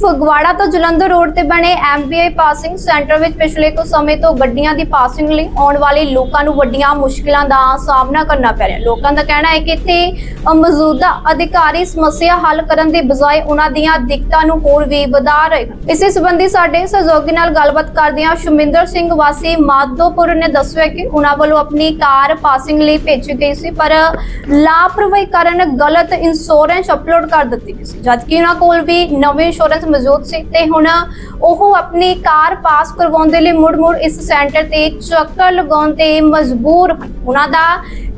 ਫਗਵਾੜਾ ਤੋਂ ਜਲੰਧਰ ਰੋਡ ਤੇ ਬਣੇ ਐਮਬੀਆਈ ਪਾਸਿੰਗ ਸੈਂਟਰ ਵਿੱਚ ਪਿਛਲੇ ਕੁਝ ਸਮੇਂ ਤੋਂ ਗੱਡੀਆਂ ਦੀ ਪਾਸਿੰਗ ਲਈ ਆਉਣ ਵਾਲੇ ਲੋਕਾਂ ਨੂੰ ਵੱਡੀਆਂ ਮੁਸ਼ਕਲਾਂ ਦਾ ਸਾਹਮਣਾ ਕਰਨਾ ਪੈ ਰਿਹਾ। ਲੋਕਾਂ ਦਾ ਕਹਿਣਾ ਹੈ ਕਿ ਇੱਥੇ ਮੌਜੂਦਾ ਅਧਿਕਾਰੀ ਸਮੱਸਿਆ ਹੱਲ ਕਰਨ ਦੇ ਬਜਾਏ ਉਹਨਾਂ ਦੀਆਂ ਦਿੱਕਤਾਂ ਨੂੰ ਹੋਰ ਵੀ ਵਧਾ ਰਹੇ ਹਨ। ਇਸੇ ਸੰਬੰਧੀ ਸਾਡੇ ਸਹਿਯੋਗੀ ਨਾਲ ਗੱਲਬਾਤ ਕਰਦਿਆਂ ਸ਼ੁਮਿੰਦਰ ਸਿੰਘ ਵਾਸੀ ਮਾਧੋਪੁਰ ਨੇ ਦੱਸਿਆ ਕਿ ਉਹਨਾਂ ਵੱਲੋਂ ਆਪਣੀ ਕਾਰ ਪਾਸਿੰਗ ਲਈ ਭੇਜੀ ਗਈ ਸੀ, ਪਰ ਲਾਪਰਵਾਹੀ ਕਾਰਨ ਗਲਤ ਇੰਸ਼ੋਰੈਂਸ ਅਪਲੋਡ ਕਰ ਦਿੱਤੀ ਗਈ ਸੀ। ਜਦਕਿ ਉਹਨਾਂ ਕੋਲ ਵੀ ਨਵੇਂ ਇੰਸ਼ੋਰੈਂਸ ਮੌਜੂਦ ਸੀ ਤੇ ਹੁਣ ਉਹ ਆਪਣੀ ਕਾਰ ਪਾਸ ਕਰਵਾਉਣ ਦੇ ਲਈ ਮੁੜ-ਮੁੜ ਇਸ ਸੈਂਟਰ ਤੇ ਚੱਕਰ ਲਗਾਉਣ ਤੇ ਮਜਬੂਰ ਹਨ। ਉਹਨਾਂ ਦਾ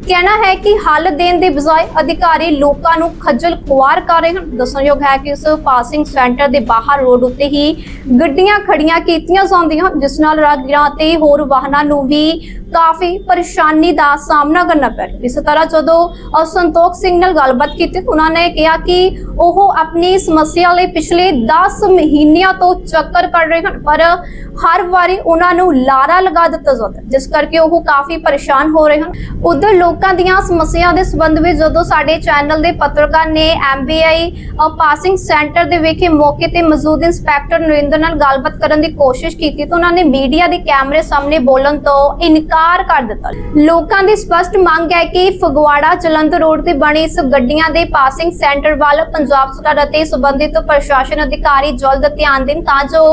ਕਹਿਣਾ ਹੈ ਕਿ ਹੱਲ ਦੇਣ ਦੇ ਬਜਾਏ ਅਧਿਕਾਰੀ ਲੋਕਾਂ ਨੂੰ ਖੱਜਲ ਖੁਆਰ ਕਰ ਰਹੇ ਹਨ। ਦੱਸਣਯੋਗ ਹੈ ਕਿ ਇਸ ਪਾਸਿੰਗ ਸੈਂਟਰ ਦੇ ਬਾਹਰ ਰੋਡ ਉੱਤੇ ਹੀ ਗੱਡੀਆਂ ਖੜੀਆਂ ਕੀਤੀਆਂ ਜਾਂਦੀਆਂ ਜਿਸ ਨਾਲ ਰਾਹਗੀਰਾਂ ਤੇ ਹੋਰ ਵਾਹਨਾਂ ਨੂੰ ਵੀ ਕਾਫੀ ਪਰੇਸ਼ਾਨੀ ਦਾ ਸਾਹਮਣਾ ਕਰਨਾ ਪੈ ਰਿਹਾ ਇਸ ਤਰ੍ਹਾਂ ਜਦੋਂ ਅ, ਸੰਤੋਖ ਸਿੰਘ ਨਾਲ ਗੱਲਬਾਤ ਕੀਤੀ ਤਾਂ ਉਹਨਾਂ ਨੇ ਕਿਹਾ ਕਿ ਉਹ ਆਪਣੀ ਸਮੱਸਿਆ ਲਈ ਪਿਛਲੇ 10 ਮਹੀਨਿਆਂ ਤੋਂ ਚੱਕਰ ਕਰ ਰਹੇ ਹਨ ਪਰ ਹਰ ਵਾਰੀ ਉਹਨਾਂ ਨੂੰ ਲਾਰਾ ਲਗਾ ਦਿੱਤਾ ਜਾਂਦਾ ਜਿਸ ਕਰਕੇ ਉਹ ਕਾਫੀ ਪਰੇਸ਼ਾਨ ਹੋ ਰਹੇ ਹਨ। ਉਧਰ ਲੋਕਾਂ ਦੀਆਂ ਸਮੱਸਿਆ ਦੇ ਸੰਬੰਧ ਵਿੱਚ ਜਦੋਂ ਸਾਡੇ ਚੈਨਲ ਦੇ ਪੱਤਰਕਾਰ ਨੇ ਐਮਬੀਆਈ ਪਾਸਿੰਗ ਸੈਂਟਰ ਦੇ ਵਿਖੇ ਮੌਕੇ ਤੇ ਮੌਜੂਦ ਇੰਸਪੈਕਟਰ ਨਰਿੰਦਰ ਨਾਲ ਗੱਲਬਾਤ ਕਰਨ ਦੀ ਕੋਸ਼ਿਸ਼ ਕੀਤੀ ਤਾਂ ਉਹਨਾਂ ਨੇ ਮੀਡੀਆ ਦੇ ਕੈਮਰੇ ਸਾਹਮਣੇ ਬੋਲਣ ਤੋਂ ਇਨਕਾਰ ਕਰ ਦਿੱਤਾ। ਲੋਕਾਂ ਦੀ ਸਪਸ਼ਟ ਮੰਗ ਹੈ ਕਿ ਫਗਵਾੜਾ ਜਲੰਧਰ ਰੋਡ ਤੇ ਬਣੇ ਇਸ ਗੱਡੀਆਂ ਦੇ ਪਾਸਿੰਗ ਸੈਂਟਰ ਵੱਲ ਪੰਜਾਬ ਸਰਕਾਰ ਅਤੇ ਸੰਬੰਧਿਤ ਪ੍ਰਸ਼ਾਸਨ ਅਧਿਕਾਰੀ ਜਲਦ ਧਿਆਨ ਦੇਣ ਤਾਂ ਜੋ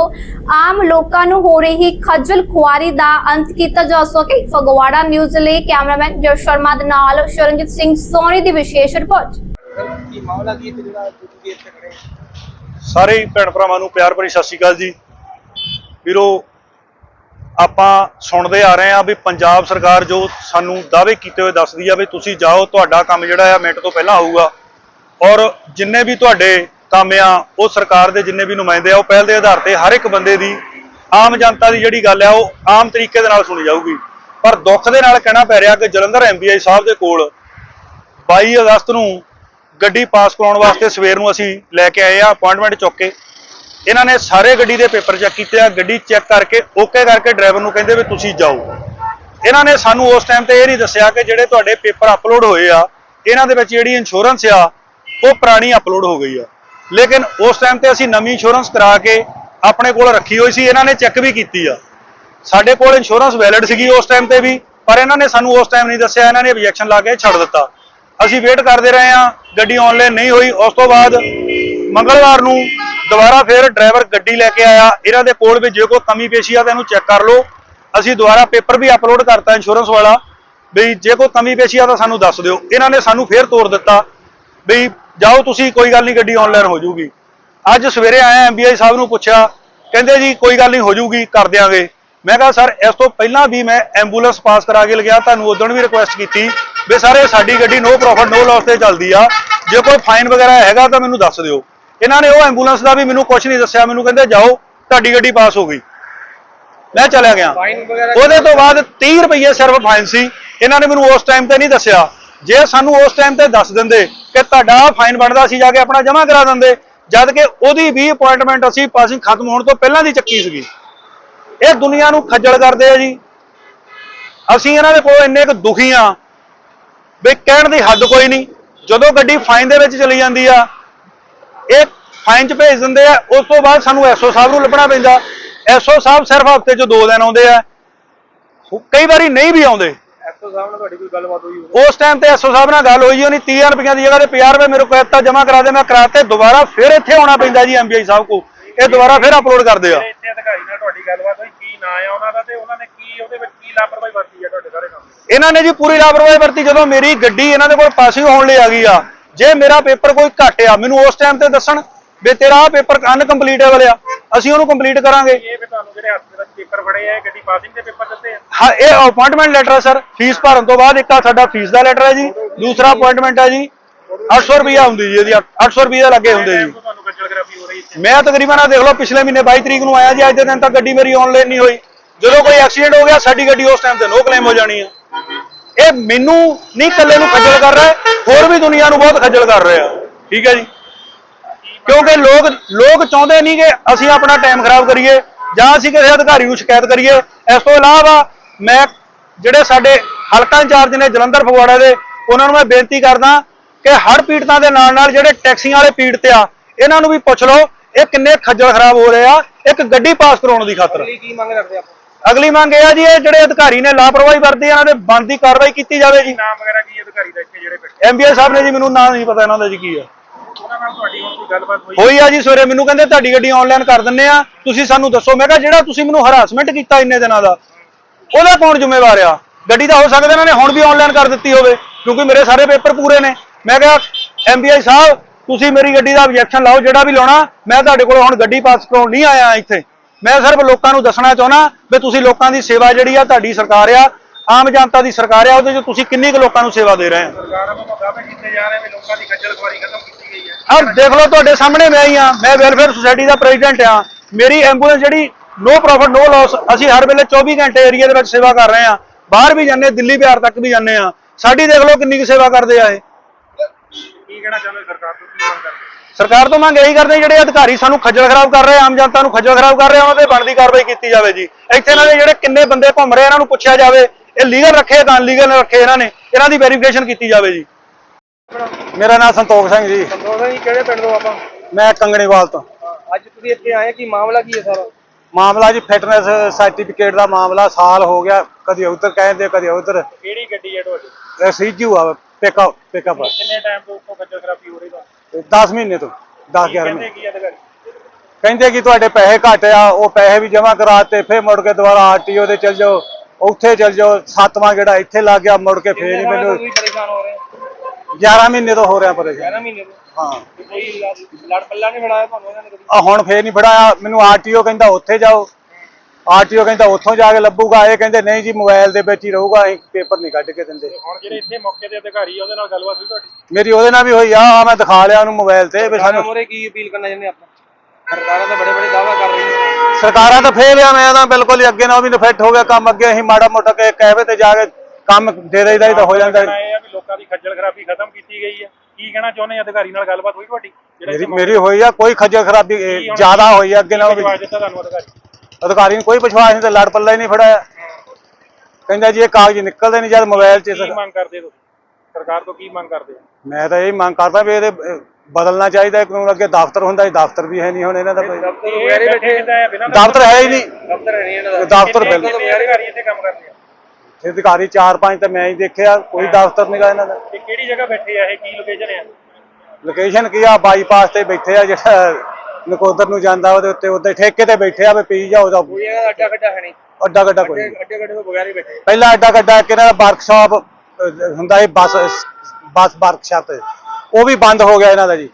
ਆਮ ਲੋਕਾਂ ਨੂੰ ਹੋ ਰਹੀ ਖੱਜਲ ਖੁਆਰੀ ਦਾ ਅੰਤ ਕੀਤਾ ਜਾ ਸਕੇ। ਫਗਵਾੜਾ ਨਿਊਜ਼ ਲਈ ਕੈਮਰਾਮੈਨ ਜਸ ਸ਼ਰਮਾ ਦੇ ਨਾਲ ਸ਼ਰਨਜੀਤ ਸਿੰਘ ਸੋਨੀ ਦੀ ਵਿਸ਼ੇਸ਼ ਰਿਪੋਰਟ। ਕੀ ਮਾਮਲਾ ਕੀ ਤੇ ਜਿਹੜਾ ਤੁਸੀਂ ਇੱਥੇ ਖੜੇ ਹੋ? ਸਾਰੇ ਹੀ ਭੈਣ ਭਰਾਵਾਂ ਨੂੰ ਪਿਆਰ ਭਰੀ ਸਤਿ ਸ਼੍ਰੀ ਅਕਾਲ ਜੀ। ਵੀਰੋ ਆਪਾਂ ਸੁਣਦੇ ਆ ਰਹੇ ਆ ਵੀ ਪੰਜਾਬ ਸਰਕਾਰ ਜੋ ਸਾਨੂੰ ਦਾਅਵੇ ਕੀਤੇ ਹੋਏ ਦੱਸਦੀ ਆ ਵੀ ਤੁਸੀਂ ਜਾਓ ਤੁਹਾਡਾ ਕੰਮ ਜਿਹੜਾ ਆ ਮਿੰਟ ਤੋਂ ਪਹਿਲਾਂ ਹੋਊਗਾ ਔਰ ਜਿੰਨੇ ਵੀ ਤੁਹਾਡੇ ਕੰਮ ਆ ਉਹ ਸਰਕਾਰ ਦੇ ਜਿੰਨੇ ਵੀ ਨੁਮਾਇੰਦੇ ਆ ਉਹ ਪਹਿਲ ਦੇ ਆਧਾਰ ਤੇ ਹਰ ਇੱਕ ਬੰਦੇ ਦੀ ਆਮ ਜਨਤਾ ਦੀ ਜਿਹੜੀ ਗੱਲ ਆ ਉਹ ਆਮ ਤਰੀਕੇ ਦੇ ਨਾਲ ਸੁਣੀ ਜਾਊਗੀ। ਪਰ ਦੁੱਖ ਦੇ ਨਾਲ ਕਹਿਣਾ ਪੈ ਰਿਹਾ ਕਿ ਜਲੰਧਰ ਐਮਪੀਆਈ ਸਾਹਿਬ ਦੇ ਕੋਲ 22 ਅਗਸਤ ਨੂੰ ਗੱਡੀ ਪਾਸ ਕਰਾਉਣ ਵਾਸਤੇ ਸਵੇਰ ਨੂੰ ਅਸੀਂ ਲੈ ਕੇ ਆਏ ਆ ਅਪਾਇੰਟਮੈਂਟ ਚੁੱਕ ਕੇ। ਇਹਨਾਂ ਨੇ ਸਾਰੇ ਗੱਡੀ ਦੇ ਪੇਪਰ ਚੈੱਕ ਕੀਤੇ ਆ, ਗੱਡੀ ਚੈੱਕ ਕਰਕੇ, ਓਕੇ ਕਰਕੇ ਡਰਾਈਵਰ ਨੂੰ ਕਹਿੰਦੇ ਵੀ ਤੁਸੀਂ ਜਾਓ। ਇਹਨਾਂ ਨੇ ਸਾਨੂੰ ਉਸ ਟਾਈਮ ਤੇ ਇਹ ਨਹੀਂ ਦੱਸਿਆ ਕਿ ਜਿਹੜੇ ਤੁਹਾਡੇ ਪੇਪਰ ਅਪਲੋਡ ਹੋਏ ਆ, ਇਹਨਾਂ ਦੇ ਵਿੱਚ ਜਿਹੜੀ ਇੰਸ਼ੋਰੈਂਸ ਆ, ਉਹ ਪੁਰਾਣੀ ਅਪਲੋਡ ਹੋ ਗਈ ਆ। ਲੇਕਿਨ ਉਸ ਟਾਈਮ ਤੇ ਅਸੀਂ ਨਵੀਂ ਇੰਸ਼ੋਰੈਂਸ ਕਰਾ ਕੇ ਆਪਣੇ ਕੋਲ ਰੱਖੀ ਹੋਈ ਸੀ, ਇਹਨਾਂ ਨੇ ਚੈੱਕ ਵੀ ਕੀਤੀ ਆ। ਸਾਡੇ ਕੋਲ ਇੰਸ਼ੋਰੈਂਸ ਵੈਲਿਡ ਸੀਗੀ ਉਸ ਟਾਈਮ ਤੇ ਵੀ, ਪਰ ਇਹਨਾਂ ਨੇ ਸਾਨੂੰ ਉਸ ਟਾਈਮ ਨਹੀਂ ਦੱਸਿਆ, ਇਹਨਾਂ ਨੇ objection ਲਾ ਕੇ ਛੱਡ ਦਿੱਤਾ। ਅਸੀਂ ਵੇਟ ਕਰਦੇ ਰਹੇ ਹਾਂ, ਗੱਡੀ ਆਨਲਾਈਨ ਨਹੀਂ ਹੋਈ, ਉਸ ਤੋਂ ਬਾਅਦ ਮੰਗਲਵਾਰ ਨੂੰ ਦੁਬਾਰਾ ਫਿਰ ਡਰਾਈਵਰ ਗੱਡੀ ਲੈ ਕੇ ਆਇਆ। ਇਹਨਾਂ ਦੇ ਕੋਲ ਵੀ ਜੇ ਕੋਈ ਕਮੀ ਪੇਸ਼ੀ ਆ ਤਾਂ ਇਹਨੂੰ ਚੈੱਕ ਕਰ ਲਓ। ਅਸੀਂ ਦੁਬਾਰਾ ਪੇਪਰ ਵੀ ਅਪਲੋਡ ਕਰਤਾ ਇੰਸ਼ੋਰੈਂਸ ਵਾਲਾ, ਵੀ ਜੇ ਕੋਈ ਕਮੀ ਪੇਸ਼ੀ ਆ ਤਾਂ ਸਾਨੂੰ ਦੱਸ ਦਿਓ। ਇਹਨਾਂ ਨੇ ਸਾਨੂੰ ਫੇਰ ਤੋੜ ਦਿੱਤਾ, ਵੀ ਜਾਓ ਤੁਸੀਂ, ਕੋਈ ਗੱਲ ਨਹੀਂ, ਗੱਡੀ ਆਨਲਾਈਨ ਹੋ ਜਾਊਗੀ। ਅੱਜ ਸਵੇਰੇ ਆਇਆ ਐਮਬੀਆਈ ਸਾਹਿਬ ਨੂੰ ਪੁੱਛਿਆ, ਕਹਿੰਦੇ ਜੀ, ਕੋਈ ਗੱਲ ਨਹੀਂ, ਹੋ ਜਾਊਗੀ, ਕਰ ਦਿਆਂਗੇ। ਮੈਂ ਕਿਹਾ ਸਰ ਇਸ ਤੋਂ ਪਹਿਲਾਂ ਵੀ ਮੈਂ ਐਂਬੂਲੈਂਸ ਪਾਸ ਕਰਾ ਕੇ ਲਗਿਆ ਤੁਹਾਨੂੰ ਉਦੋਂ ਵੀ ਰਿਕੁਐਸਟ ਕੀਤੀ ਵੀ ਸਾਰੇ ਸਾਡੀ ਗੱਡੀ ਨੋ ਪ੍ਰੋਫਿਟ ਨੋ ਲਾਸ ਤੇ ਚੱਲਦੀ ਆ। ਜੇ ਕੋਈ ਫਾਈਨ ਵਗੈਰਾ ਹੈਗਾ ਤਾਂ ਮੈਨੂੰ ਦੱਸ ਦਿਓ। ਇਹਨਾਂ ਨੇ ਉਹ ਐਂਬੂਲੈਂਸ ਦਾ ਵੀ ਮੈਨੂੰ ਕੁਝ ਨਹੀਂ ਦੱਸਿਆ ਮੈਨੂੰ ਕਹਿੰਦੇ ਜਾਓ ਤੁਹਾਡੀ ਗੱਡੀ ਪਾਸ ਹੋ ਗਈ। ਮੈਂ ਚਲਿਆ ਗਿਆ। ਉਹਦੇ ਤੋਂ ਬਾਅਦ 30 ਰੁਪਏ ਸਿਰਫ ਫਾਈਨ ਸੀ। ਇਹਨਾਂ ਨੇ ਮੈਨੂੰ ਉਸ ਟਾਈਮ ਤੇ ਨਹੀਂ ਦੱਸਿਆ। ਜੇ ਸਾਨੂੰ ਉਸ ਟਾਈਮ ਤੇ ਦੱਸ ਦਿੰਦੇ ਕਿ ਤੁਹਾਡਾ ਫਾਈਨ ਬਣਦਾ ਸੀ ਜਾ ਕੇ ਆਪਣਾ ਜਮ੍ਹਾਂ ਕਰਾ ਦਿੰਦੇ ਜਦ ਕਿ ਉਹਦੀ ਵੀ ਅਪਾਇੰਟਮੈਂਟ ਅਸੀਂ ਪਾਸਿੰਗ ਖਤਮ ਹੋਣ ਤੋਂ ਪਹਿਲਾਂ ਦੀ ਚੱਕੀ ਸੀਗੀ। ਇਹ ਦੁਨੀਆ ਨੂੰ ਖੱਜਲ ਕਰਦੇ ਆ ਜੀ। ਅਸੀਂ ਇਹਨਾਂ ਦੇ ਕੋਲ ਇੰਨੇ ਕੁ ਦੁਖੀ ਆ ਵੀ ਕਹਿਣ ਦੀ ਹੱਦ ਕੋਈ ਨਹੀਂ। ਜਦੋਂ ਗੱਡੀ ਫਾਈਨ ਦੇ ਵਿੱਚ ਚਲੀ ਜਾਂਦੀ ਆ ਇਹ ਫਾਈਨ 'ਚ ਭੇਜ ਦਿੰਦੇ ਆ ਉਸ ਤੋਂ ਬਾਅਦ ਸਾਨੂੰ ਐਸਓ ਸਾਹਿਬ ਨੂੰ ਲੱਭਣਾ ਪੈਂਦਾ। ਐਸਓ ਸਾਹਿਬ ਸਿਰਫ ਹਫ਼ਤੇ 'ਚ ਦੋ ਦਿਨ ਆਉਂਦੇ ਆ। ਕਈ ਵਾਰੀ ਨਹੀਂ ਵੀ ਆਉਂਦੇ। ਐਸਓ ਸਾਹਿਬ ਨਾਲ ਤੁਹਾਡੀ ਕੋਈ ਗੱਲਬਾਤ ਹੋਈ ਹੋਵੇ? ਉਸ ਟਾਈਮ ਤੇ ਐਸਓ ਸਾਹਿਬ ਨਾਲ ਗੱਲ ਹੋਈ ਉਹਨੇ 30 ਰੁਪਈਆਂ ਦੀ ਜਗ੍ਹਾ ਤੇ 50 ਰੁਪਏ ਮੇਰੇ ਕੋਲ ਐਤਾ ਜਮ੍ਹਾਂ ਕਰਾ ਦੇ ਮੈਂ ਕਰਾਤੇ ਦੁਬਾਰਾ ਫਿਰ ਇੱਥੇ ਆਉਣਾ ਪੈਂਦਾ ਜੀ ਐਮਬੀਆਈ ਸਾਹਿਬ ਕੋ ਇਹ ਦੁਬਾਰਾ ਫਿਰ ਅਪਲੋਡ ਕਰਦੇ ਆ। ਜਿਹੜੇ ਇੱਥੇ ਅਧਿਕਾਰੀ ਨਾਲ ਤੁਹਾਡੀ ਗੱਲਬਾਤ ਹੋਈ ਕੀ ਨਾਂ ਆ ਉਹਨਾਂ ਦਾ ਤੇ ਉਹਨਾਂ ਨੇ ਕੀ ਉਹਦੇ ਵਿੱਚ ਕੀ ਲਾਪਰਵਾਹੀ ਵਰਤੀ ਆ ਤੁਹਾਡੇ ਸਾਰੇ ਕੰਮ ਦੀ ਇਹਨਾਂ ਨੇ ਜੀ ਪੂਰੀ ਲਾਪਰਵਾਹੀ ਵਰਤੀ ਜਦੋਂ ਮੇਰੀ ਗੱਡੀ ਇਹਨਾਂ ਦੇ ਕੋਲ ਪਾਸਿੰਗ ਹੋਣ ਲਈ ਆ ਗਈ ਆ। ਜੇ ਮੇਰਾ ਪੇਪਰ ਕੋਈ ਘੱਟ ਆ ਮੈਨੂੰ ਉਸ ਟਾਈਮ ਤੇ ਦੱਸਣ ਵੀ ਤੇਰਾ ਪੇਪਰ ਅਨਕੰਪਲੀਟ ਹੈ ਵਾਲਿਆ ਅਸੀਂ ਉਹਨੂੰ ਕੰਪਲੀਟ ਕਰਾਂਗੇ। ਇਹ ਵੀ ਤੁਹਾਨੂੰ ਜਿਹੜੇ ਹੱਥ ਦੇ ਵਿੱਚ ਪੇਪਰ ਫੜੇ ਆ ਗੱਡੀ ਪਾਸਿੰਗ ਦੇ ਪੇਪਰ ਦਿੱਤੇ ਆ? ਹਾਂ ਇਹ ਅਪਾਇੰਟਮੈਂਟ ਲੈਟਰ ਹੈ ਸਰ ਫੀਸ ਭਰਨ ਤੋਂ ਬਾਅਦ ਇੱਕ ਆ ਸਾਡਾ ਫੀਸ ਦਾ ਲੈਟਰ ਹੈ ਜੀ ਦੂਸਰਾ ਅਪਾਇੰਟਮੈਂਟ ਹੈ ਜੀ। 800 ਰੁਪਿਆ ਹੁੰਦੀ ਜੀ ਇਹਦੀ 800 ਰੁਪਿਆ ਲੱਗੇ ਹੁੰਦੇ ਜੀ। ਤੁਹਾਨੂੰ ਮੈਂ ਤਕਰੀਬਨ ਆ ਦੇਖ ਲਓ, ਪਿਛਲੇ ਮਹੀਨੇ 22 ਤਰੀਕ ਨੂੰ ਆਇਆ ਜੀ, ਅੱਜ ਦੇ ਦਿਨ ਤੱਕ ਗੱਡੀ ਮੇਰੀ ਆਨਲਾਈਨ ਨਹੀਂ ਹੋਈ। ਜਦੋਂ ਕੋਈ ਐਕਸੀਡੈਂਟ ਹੋ ਗਿਆ, ਸਾਡੀ ਗੱਡੀ ਉਸ ਟਾਈਮ ਤੇ ਨੋ ਕਲੇਮ ਹੋ ਜਾਣੀ ਆ। ਇਹ ਮੈਨੂੰ ਨਹੀਂ ਇਕੱਲੇ ਨੂੰ ਖੱਜਲ ਕਰ ਰਿਹਾ, ਹੋਰ ਵੀ ਦੁਨੀਆ ਨੂੰ ਬਹੁਤ ਖੱਜਲ ਕਰ ਰਿਹਾ। ਠੀਕ ਹੈ ਜੀ? ਕਿਉਂਕਿ ਲੋਕ ਲੋਕ ਚਾਹੁੰਦੇ ਨਹੀਂ ਕਿ ਅਸੀਂ ਆਪਣਾ ਟਾਈਮ ਖਰਾਬ ਕਰੀਏ, ਜਾਂ ਅਸੀਂ ਕਿਸੇ ਅਧਿਕਾਰੀ ਨੂੰ ਸ਼ਿਕਾਇਤ ਕਰੀਏ। ਇਸ ਤੋਂ ਇਲਾਵਾ ਮੈਂ, ਜਿਹੜੇ ਸਾਡੇ ਹਲਕਾ ਇੰਚਾਰਜ ਨੇ ਜਲੰਧਰ ਫਗਵਾੜਾ ਦੇ, ਉਹਨਾਂ ਨੂੰ ਮੈਂ ਬੇਨਤੀ ਕਰਦਾ ਕਿ ਹੜ ਪੀੜਤਾਂ ਦੇ ਨਾਲ ਨਾਲ ਜਿਹੜੇ ਟੈਕਸੀਆਂ ਵਾਲੇ ਪੀੜਤ ਆ ਇਹਨਾਂ ਨੂੰ ਵੀ ਪੁੱਛ ਲਓ ਇਹ ਕਿੰਨੇ ਖੱਜਲ ਖਰਾਬ ਹੋ ਰਹੇ ਆ ਇੱਕ ਗੱਡੀ ਪਾਸ ਕਰਾਉਣ ਦੀ ਖਾਤਰ। ਕੀ ਮੰਗ ਰੱਖਦੇ ਆਪਾਂ? ਅਗਲੀ ਮੰਗ ਇਹ ਆ ਜੀ ਇਹ ਜਿਹੜੇ ਅਧਿਕਾਰੀ ਨੇ ਲਾਪਰਵਾਹੀ ਵਰਤੀ ਇਹਨਾਂ ਦੇ ਬਣਦੀ ਕਾਰਵਾਈ ਕੀਤੀ ਜਾਵੇ ਜੀ। ਨਾਮ ਵਗੈਰਾ ਕੀ ਅਧਿਕਾਰੀ ਦਾ ਇੱਥੇ ਜਿਹੜੇ ਬੈਠੇ? ਐਮਬੀਏ ਸਾਹਿਬ ਨੇ ਜੀ ਮੈਨੂੰ ਨਾਂ ਨਹੀਂ ਪਤਾ ਇਹਨਾਂ ਦਾ ਜੀ ਕੀ ਆ। ਉਹਨਾਂ ਨਾਲ ਤੁਹਾਡੀ ਹੁਣ ਕੋਈ ਗੱਲਬਾਤ ਹੋਈ? ਹੋਈ ਆ ਜੀ ਸਵੇਰੇ ਮੈਨੂੰ ਕਹਿੰਦੇ ਤੁਹਾਡੀ ਗੱਡੀ ਆਨਲਾਈਨ ਕਰ ਦਿੰਨੇ ਆ ਤੁਸੀਂ ਸਾਨੂੰ ਦੱਸੋ। ਮੈਂ ਕਿਹਾ ਜਿਹੜਾ ਤੁਸੀਂ ਮੈਨੂੰ ਹਰਾਸਮੈਂਟ ਕੀਤਾ ਇੰਨੇ ਦਿਨਾਂ ਦਾ ਉਹਦਾ ਕੌਣ ਜ਼ਿੰਮੇਵਾਰ ਆ? ਗੱਡੀ ਤਾਂ ਹੋ ਸਕਦਾ ਇਹਨਾਂ ਨੇ ਹੁਣ ਵੀ ਆਨਲਾਈਨ ਕਰ ਦਿੱਤੀ ਹੋਵੇ ਕਿਉਂਕਿ ਮੇਰੇ ਸਾਰੇ ਪੇਪਰ ਪੂਰੇ ਨੇ। ਮੈਂ ਕਿਹਾ ਐਮਬੀਆਈ ਸਾਹਿਬ ਤੁਸੀਂ ਮੇਰੀ ਗੱਡੀ ਦਾ ਆਬਜੈਕਸ਼ਨ ਲਾਓ ਜਿਹੜਾ ਵੀ ਲਾਉਣਾ ਮੈਂ ਤੁਹਾਡੇ ਕੋਲ ਹੁਣ ਗੱਡੀ ਪਾਸ ਕਰਾਉਣ ਨਹੀਂ ਆਇਆ ਇੱਥੇ। ਮੈਂ ਸਿਰਫ ਲੋਕਾਂ ਨੂੰ ਦੱਸਣਾ ਚਾਹੁੰਦਾ ਵੀ ਤੁਸੀਂ ਲੋਕਾਂ ਦੀ ਸੇਵਾ ਜਿਹੜੀ ਆ ਤੁਹਾਡੀ ਸਰਕਾਰ ਆ ਆਮ ਜਨਤਾ ਦੀ ਸਰਕਾਰ ਆ ਉਹਦੇ 'ਚ ਤੁਸੀਂ ਕਿੰਨੀ ਕੁ ਲੋਕਾਂ ਨੂੰ ਸੇਵਾ ਦੇ ਰਹੇ ਆ ਸਰਕਾਰਾਂ ਵੱਲੋਂ ਦਾਅਵੇ ਕੀਤੇ ਜਾ ਰਹੇ ਵੀ ਲੋਕਾਂ ਦੀ ਖੱਜਲ ਖੁਆਰੀ ਖਤਮ ਕੀਤੀ ਗਈ ਹੈ। ਆਹ ਦੇਖ ਲਓ ਤੁਹਾਡੇ ਸਾਹਮਣੇ ਮੈਂ ਹੀ ਆ ਮੈਂ ਵੈਲਫੇਅਰ ਸੁਸਾਇਟੀ ਦਾ ਪ੍ਰੈਜ਼ੀਡੈਂਟ ਆ। ਮੇਰੀ ਐਂਬੂਲੈਂਸ ਜਿਹੜੀ ਨੋ ਪ੍ਰੋਫਿਟ ਨੋ ਲਾਸ ਅਸੀਂ ਹਰ ਵੇਲੇ 24 ਘੰਟੇ ਏਰੀਆ ਦੇ ਵਿੱਚ ਸੇਵਾ ਕਰ ਰਹੇ ਆ। ਬਾਹਰ ਵੀ ਜਾਂਦੇ ਦਿੱਲੀ ਬਿਹਾਰ ਤੱਕ ਵੀ ਜਾਂਦੇ ਆ। ਸਾਡੀ ਦੇਖ ਲਓ ਕਿੰਨੀ ਕੁ ਸੇਵਾ ਕਰਦੇ ਆ ਇਹ। ਕੀ ਕਹਿਣਾ ਚਾਹੁੰਦੇ ਸਰਕਾਰ ਤੋਂ? ਕੀ ਮੰਗ ਕਰਦੇ ਸਰਕਾਰ ਤੋਂ ਮੰਗ ਇਹੀ ਕਰਦੇ ਜਿਹੜੇ ਅਧਿਕਾਰੀ ਸਾਨੂੰ ਖੱਜਲ ਖਰਾਬ ਕਰ ਰਹੇ ਆਮ ਜਨਤਾ ਨੂੰ ਖੱਜਲ ਖਰਾਬ ਕਰ ਰਹੇ ਉਹਨਾਂ ਤੇ ਬਣਦੀ ਕਾਰਵਾਈ ਕੀਤੀ ਜਾਵੇ ਜੀ। ਇੱਥੇ ਇਹਨਾਂ ਦੇ ਜਿਹੜੇ ਕਿੰਨੇ ਬੰਦੇ ਘੁੰਮ ਰਹੇ ਇਹਨਾਂ ਨੂੰ ਪੁੱਛਿਆ ਜਾਵੇ। ਇਹ ਲੀਗਲ ਰੱਖੇ ਤਾਂ ਲੀਗਲ ਰੱਖੇ ਇਹਨਾਂ ਨੇ। ਇਹਨਾਂ ਦੀ ਵੈਰੀਫਿਕੇਸ਼ਨ ਕੀਤੀ ਜਾਵੇ ਜੀ। ਮੇਰਾ ਨਾਮ ਸੰਤੋਖ ਸਿੰਘ ਜੀ। ਸੰਤੋਖ ਸਿੰਘ ਜੀ ਕਿਹੜੇ ਪਿੰਡ ਤੋਂ ਆਪਾਂ? ਮੈਂ ਕੰਗਣੀਵਾਲ ਤੋਂ। ਅੱਜ ਤੁਸੀਂ ਇੱਥੇ ਆਏ ਕੀ ਮਾਮਲਾ ਕੀ ਹੈ ਸਾਰਾ? ਮਾਮਲਾ ਜੀ ਫਿਟਨੈਸ ਸਰਟੀਫਿਕੇਟ ਦਾ ਮਾਮਲਾ ਸਾਲ ਹੋ ਗਿਆ ਕਦੀ ਉਧਰ ਕਹਿੰਦੇ ਕਦੀ ਉਧਰ। ਕਿਹੜੀ ਗੱਡੀ ਹੈ ਤੁਹਾਡੀ? ਸੀਜੂ ਆ ਪਿਕਅਪ ਪਿਕਅਪ ਕਿੰਨੇ ਟਾਈਮ ਤੋਂ ਉੱਥੋਂ ਖਰਾਬੀ ਹੋ ਰਹੀ ਤੁਹਾਨੂੰ? 10 ਮਹੀਨੇ ਤੋਂ 10 11 ਕਹਿੰਦੇ ਮਹੀਨੇ। ਕੀ ਅਧਿਕਾਰੀ ਕਹਿੰਦੇ ਕਿ ਤੁਹਾਡੇ ਪੈਸੇ ਘੱਟ ਆ ਉਹ ਪੈਸੇ ਵੀ ਜਮ੍ਹਾਂ ਕਰਾਤੇ ਫਿਰ ਮੁੜ ਕੇ ਦੁਬਾਰਾ ਆਰਟੀਓ ਦੇ ਚਲ ਜਾਓ ਉੱਥੇ ਚਲ ਜਾਓ ਸੱਤਵਾਂ ਜਿਹੜਾ ਇੱਥੇ ਲੱਗ ਗਿਆ ਮੁੜ ਕੇ ਫੇਰ ਹੀ ਮੈਨੂੰ ਪਰੇਸ਼ਾਨ ਹੋ ਰਹੇ ਹੋ? 11 ਮਹੀਨੇ ਤੋਂ ਹੋ ਰਿਹਾ ਪਰੇਸ਼ਾਨ। 11 ਮਹੀਨੇ ਤੋਂ? ਹਾਂ। ਕੋਈ ਲੜ- ਪੱਲਾ ਨਹੀਂ ਬਣਾਇਆ ਤੁਹਾਨੂੰ ਇਹਨਾਂ ਨੇ ਕਦੀ? ਆ ਹੁਣ ਫੇਰ ਨਹੀਂ ਫੜਾਇਆ ਮੈਨੂੰ ਆਰਟੀਓ ਕਹਿੰਦਾ ਉੱਥੇ ਜਾਓ। ਆਰਟੀਓ ਕਹਿੰਦਾ ਉੱਥੋਂ ਜਾ ਕੇ ਲੱਭੂਗਾ ਇਹ ਕਹਿੰਦੇ ਨਹੀਂ ਜੀ ਮੋਬਾਈਲ ਦੇ ਵਿੱਚ ਹੀ ਰਹੂਗਾ ਅਸੀਂ ਪੇਪਰ ਨਹੀਂ ਕੱਢ ਕੇ ਦਿੰਦੇ। ਹੁਣ ਜਿਹੜੇ ਇੱਥੇ ਮੌਕੇ ਦੇ ਅਧਿਕਾਰੀ ਆ ਉਹਦੇ ਨਾਲ ਗੱਲਬਾਤ ਹੋਈ ਤੁਹਾਡੀ? ਮੇਰੀ ਉਹਦੇ ਨਾਲ ਵੀ ਹੋਈ ਆ ਆਹ ਮੈਂ ਦਿਖਾ ਲਿਆ ਉਹਨੂੰ ਮੋਬਾਈਲ ਤੇ ਵੀ ਸਾਨੂੰ ਮੋਰੇ ਕੀ ਅਪੀਲ ਕਰਨਾ ਚਾਹੁੰਦੇ ਆਪਾਂ? ਸਰਕਾਰਾਂ ਤਾਂ ਬੜੇ ਬੜੇ ਦਾਅਵਾ ਕਰ ਰਹੀਆਂ। ਸਰਕਾਰਾਂ ਤਾਂ ਫੇਲ ਆ ਮੈਂ ਤਾਂ ਬਿਲਕੁਲ ਹੀ ਅੱਗੇ ਨਾਲ ਵੀ ਫਿੱਟ ਹੋ ਗਿਆ ਕੰਮ ਅੱਗੇ ਅਸੀਂ ਮਾੜਾ ਮੋਟਾ ਕੇ ਕਹਿਵੇ ਤੇ ਜਾ ਕੇ ਕੰਮ ਦੇ ਦੇਈਦਾ ਹੀ ਤਾਂ ਹੋ ਜਾਂਦਾ। ਆ ਵੀ ਲੋਕਾਂ ਦੀ ਖੱਜਲ ਖਰਾਬੀ ਖਤਮ ਕੀਤੀ ਗਈ ਹੈ ਕੀ ਕਹਿਣਾ ਚਾਹੁੰਦੇ ਅਧਿਕਾਰੀ ਨਾਲ ਗੱਲਬਾਤ ਹੋਈ ਤੁਹਾਡੀ? ਮੇਰੀ ਹੋਈ ਆ ਕੋਈ ਖੱਜਲ ਖਰਾਬੀ ਜ਼ਿਆਦਾ ਹੋਈ ਆ ਅੱਗੇ ਨਾਲੋਂ ਵੀ। ਅਧਿਕਾਰੀ ਨੂੰ ਕੋਈ ਵਿਸ਼ਵਾਸ ਨਹੀਂ ਤੇ ਲੜ ਪੱਲਾ ਹੀ ਨਹੀਂ ਫੜਾਇਆ ਕਹਿੰਦਾ ਜੀ ਇਹ ਕਾਗਜ਼ ਨਿਕਲਦੇ ਨਹੀਂ ਜਦ ਮੋਬਾਈਲ 'ਚ ਕੀ ਮੰਗ ਕਰਦੇ ਤੁਸੀਂ? ਸਰਕਾਰ ਤੋਂ ਕੀ ਮੰਗ ਕਰਦੇ? ਹੋ ਮੈਂ ਤਾਂ ਇਹ ਮੰਗ ਕਰਦਾ ਵੀ ਇਹਦੇ ਬਦਲਣਾ ਚਾਹੀਦਾ ਕਾਨੂੰਨ ਅੱਗੇ। ਦਫ਼ਤਰ ਹੁੰਦਾ ਸੀ ਦਫ਼ਤਰ ਵੀ ਹੈ ਨਹੀਂ ਹੁਣ ਇਹਨਾਂ ਦਾ ਕੋਈ। ਦਫ਼ਤਰ ਹੈ ਹੈ ਹੀ ਨਹੀਂ। ਦਫ਼ਤਰ ਹੈ ਨਹੀਂ ਇਹਨਾਂ ਦਾ। ਦਫ਼ਤਰ ਬਿਲਕੁਲ ਅਧਿਕਾਰੀ ਇੱਥੇ ਕੰਮ ਕਰਦੇ ਆ? ਇਹ ਅਧਿਕਾਰੀ 4-5 ਤਾਂ ਮੈਂ ਹੀ ਦੇਖਿਆ ਕੋਈ ਦਫ਼ਤਰ ਨਹੀਂਗਾ ਇਹਨਾਂ ਦਾ। ਇਹ ਕਿਹੜੀ ਜਗ੍ਹਾ ਬੈਠੇ ਆ ਇਹ ਕੀ ਲੋਕੇਸ਼ਨ ਹੈ ਲੋਕੇਸ਼ਨ ਕੀ ਆ? ਬਾਈਪਾਸ ਤੇ ਬੈਠੇ ਆ ਜਿਹੜਾ ਨਕੋਦਰ ਨੂੰ ਜਾਂਦਾ ਉਹਦੇ ਉੱਤੇ ਉੱਤੇ ਠੇਕੇ ਤੇ ਬੈਠੇ ਆ ਵੀ ਪੀ ਜਾਓ ਦਾ ਕੋਈ ਇਹਦਾ ਅੱਡਾ ਕੱਡਾ ਹੈ ਨਹੀਂ। ਅੱਡਾ ਗੱਡਾ ਕੋਈ ਨਹੀਂ। ਅੱਡੇ ਕੱਡੇ ਤੋਂ ਬਗੈਰ ਹੀ ਬੈਠੇ ਪਹਿਲਾਂ ਅੱਡਾ ਗੱਡਾ ਇੱਕ ਇਹਨਾਂ ਦਾ ਵਰਕਸ਼ਾਪ ਹੁੰਦਾ ਸੀ ਬੱਸ ਬੱਸ ਵਰਕਸ਼ਾਪ ਤੇ। ਉਹ ਵੀ ਬੰਦ ਹੋ ਗਿਆ ਇਹਨਾਂ ਦਾ ਜੀ।